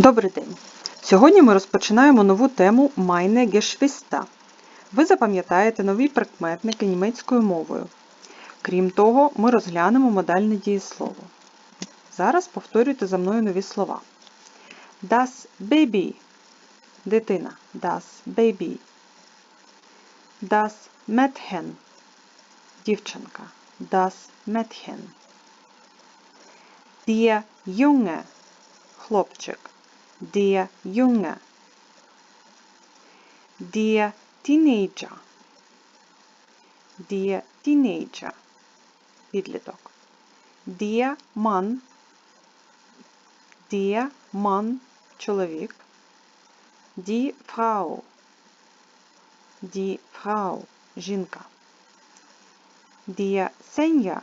Добрий день! Сьогодні ми розпочинаємо нову тему Meine Geschwister. Ви запам'ятаєте нові прикметники німецькою мовою. Крім того, ми розглянемо модальне дієслово. Зараз повторюйте за мною нові слова. Das Baby – дитина. Das Baby. Das Mädchen – дівчинка. Das Mädchen. Der Junge – хлопчик. Der Junge. Der Teenager. Der Teenager. Підліток. Der Mann. Der Mann. Чоловік. Die Frau. Die Frau. Жінка. Der Senior.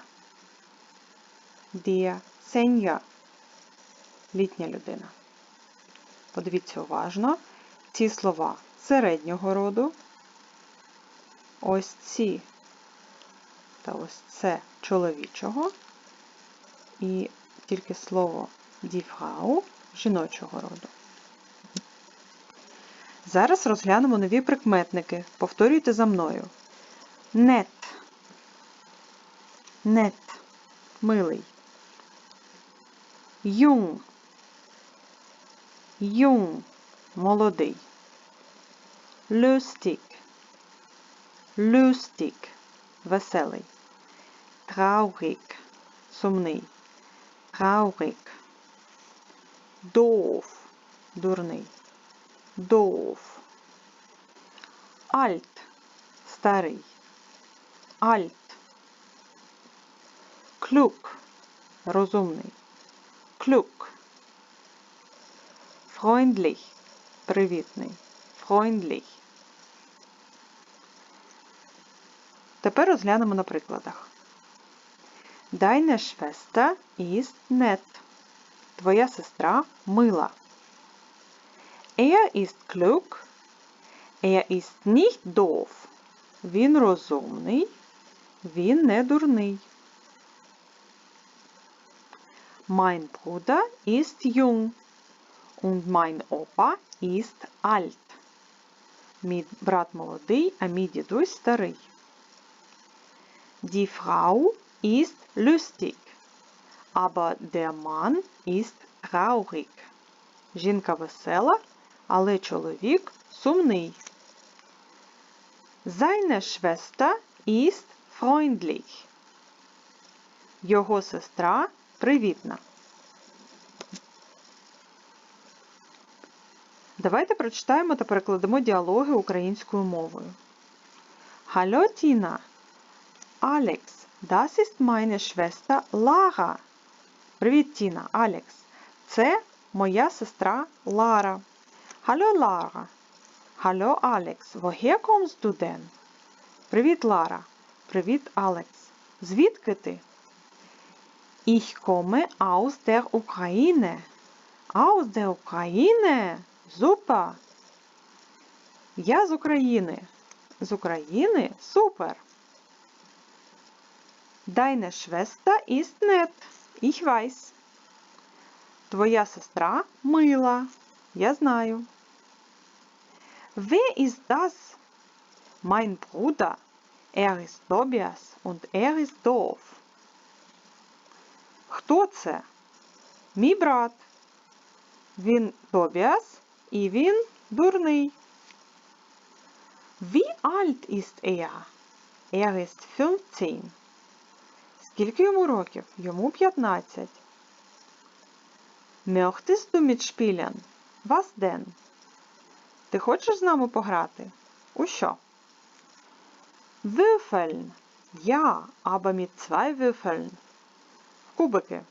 Der Senior. Літня людина. Подивіться уважно, ці слова середнього роду, ось ці та ось це чоловічого, і тільки слово діфрау жіночого роду. Зараз розглянемо нові прикметники. Повторюйте за мною. Нет. Нет. Милий. Юнг. Jung – молодий. Lustig – lustig – веселий. Traurig – сумний. Traurig. Doof – дурний. Doof. Alt – старий. Alt. Klug – розумний. Klug. Freundlich – привітний. Freundlich. Тепер розглянемо на прикладах. Deine Schwester ist nett. Твоя сестра мила. Er ist klug. Er ist nicht doof. Він розумний. Він не дурний. Mein Bruder ist jung. Und mein Opa ist alt. Мій брат молодий, а мій дідусь старий. Die Frau ist lustig, aber der Mann ist traurig. Жінка весела, але чоловік сумний. Seine Schwester ist freundlich. Його сестра привітна. Давайте прочитаємо та перекладемо діалоги українською мовою. Hallo Tina. Alex, das ist meine Schwester Lara. Привіт, Тіна, Алекс. Це моя сестра Лара. Hallo Lara. Hallo Alex. Woher kommst du denn? Привіт, Лара. Привіт, Алекс. Звідки ти? Ich komme aus der Ukraine. Aus der Ukraine? Зупа. Я з України. З України? Супер. Deine Schwester ist nett. Ich weiß. Твоя сестра мила. Я знаю. Wer ist das? Mein Bruder. Er ist Tobias und er ist doof. Хто це? Мій брат. Він Тобіас і він дурний. Wie alt ist er? Er ist 15. Скільки йому років? Йому 15. Möchtest du mitspielen? Was denn? Ти хочеш з нами пограти? У що? Würfeln. Ja, aber mit zwei Würfeln. Кубики.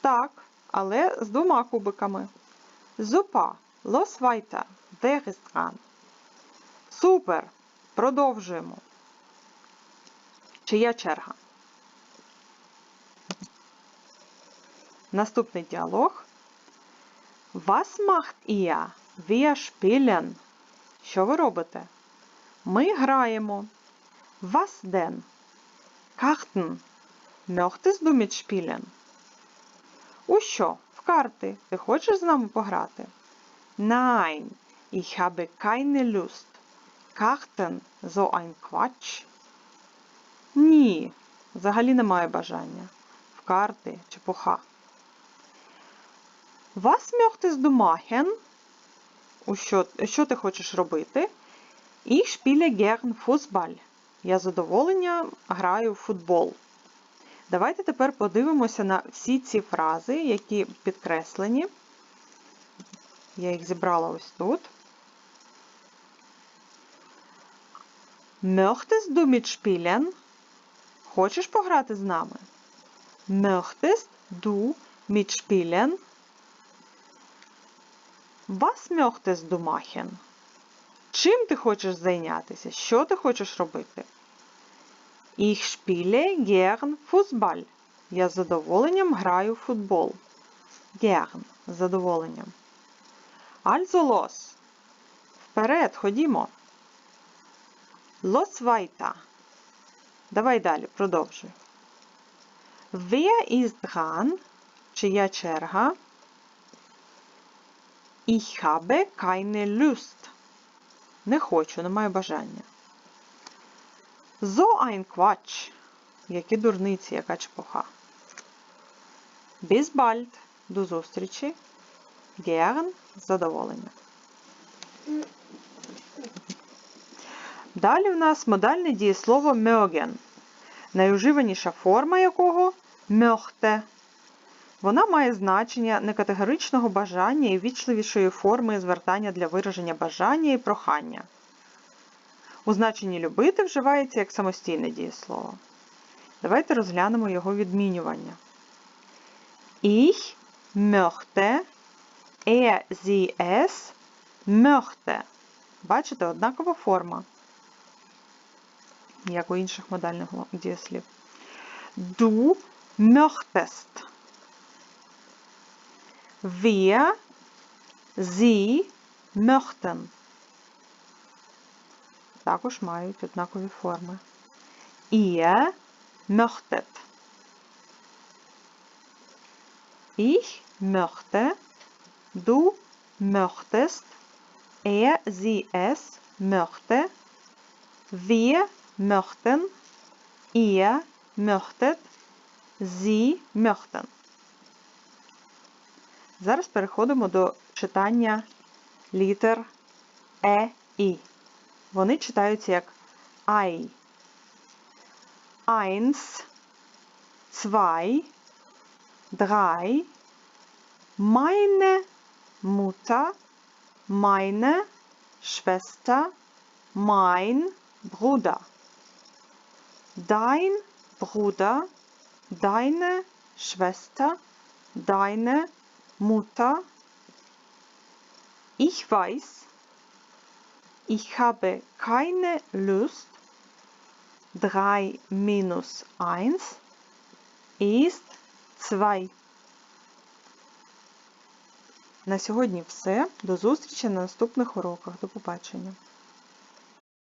Так, але з двома кубиками. Super. Los weiter. Dran? Супер. Продовжуємо. Чия черга? Наступний діалог. Was macht ihr? Wir spielen. Що ви робите? Ми граємо. Was denn? Karten. Möchtest du mitspielen? У що? В карти. Ти хочеш з нами пограти? Nein, ich habe keine Lust. Karten, so ein Quatsch. Ні, взагалі немає бажання. В карти чепуха. Was möchtest du machen? Що, що ти хочеш робити? Ich spiele gern Fußball. Я задоволення граю в футбол. Давайте тепер подивимося на всі ці фрази, які підкреслені. Я їх зібрала ось тут. Möchtest du mitspielen? Хочеш пограти з нами? Möchtest du mitspielen? Was möchtest du machen? Чим ти хочеш зайнятися? Що ти хочеш робити? Ich spiele gern Fußball. Я з задоволенням граю в футбол. Gern. З задоволенням. Also los. Вперед, ходімо. Los weiter. Давай далі, продовжуй. Wer ist dran? Чия черга? Ich habe keine Lust. Не хочу, не маю бажання. So ein Quatsch. Які дурниці, яка чепуха. Bis bald. До зустрічі. Gern. Задоволення. Далі в нас модальне дієслово mögen. Найуживаніша форма якого möchte. Вона має значення некатегоричного бажання і вічливішої форми звертання для вираження бажання і прохання. У значенні любити вживається як самостійне дієслово. Давайте розглянемо його відмінювання. Ich möchte, er, sie, es möchte. Бачите, однакова форма, як у інших модальних дієслів. Du möchtest. Wir, sie möchten. Також мають однакові форми. Ihr möchtet. Ich möchte, du möchtest, er, sie, es möchte, wir möchten, ihr möchtet, sie möchten. Зараз переходимо до читання літер Е І. Вони читаються як Ай. Eins, zwei, drei, meine Mutter, meine Schwester, mein Bruder. Dein Bruder, deine Schwester, deine Mutter. Ich weiß, ich habe keine Lust. 3 minus 1 ist 2. На сьогодні все. До зустрічі на наступних уроках. До побачення.